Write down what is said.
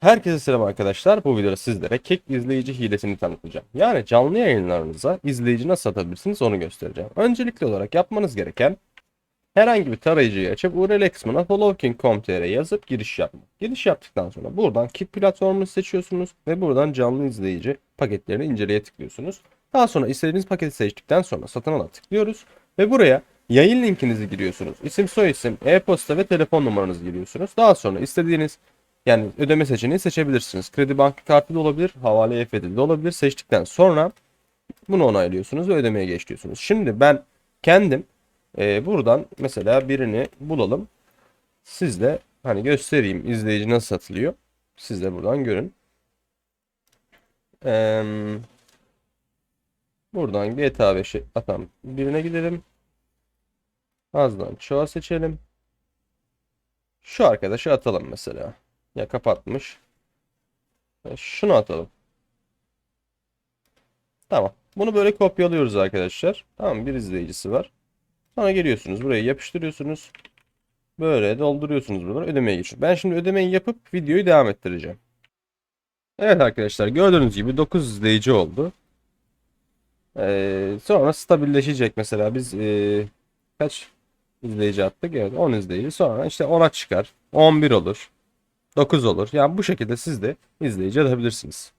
Herkese selam arkadaşlar. Bu videoda sizlere kek izleyici hilesini tanıtacağım. Yani canlı yayınlarınıza izleyici nasıl atabilirsiniz onu göstereceğim. Öncelikli olarak yapmanız gereken herhangi bir tarayıcıyı açıp URL kısmına yazıp giriş yapmak. Giriş yaptıktan sonra buradan Kik platformunu seçiyorsunuz ve buradan canlı izleyici paketlerini inceleye tıklıyorsunuz. Daha sonra istediğiniz paketi seçtikten sonra satın ala tıklıyoruz ve buraya yayın linkinizi giriyorsunuz. İsim, soyisim, e-posta ve telefon numaranızı giriyorsunuz. Daha sonra istediğiniz yani ödeme seçeneği seçebilirsiniz. Kredi banka kartı da olabilir, havale EFT de olabilir. Seçtikten sonra bunu onaylıyorsunuz ve ödemeye geç diyorsunuz. Şimdi ben kendim e, buradan mesela birini bulalım. Siz de hani göstereyim izleyici nasıl satılıyor. Siz de buradan görün. Eee, buradan GTA 5'i atan birine gidelim. Azdan çoğa seçelim. Şu arkadaşı atalım mesela. Ya kapatmış. E, Şunu atalım. Tamam. Bunu böyle kopyalıyoruz arkadaşlar. Tamam bir izleyicisi var. Sonra geliyorsunuz buraya yapıştırıyorsunuz. Böyle dolduruyorsunuz buraları ödemeye geçiyor. Ben şimdi ödemeyi yapıp videoyu devam ettireceğim. Evet arkadaşlar gördüğünüz gibi 9 izleyici oldu. Ee, sonra stabilleşecek mesela biz ee, kaç izleyici attık? Evet 10 izleyici sonra işte 10'a çıkar. 11 olur. 9 olur. Yani bu şekilde siz de izleyici atabilirsiniz.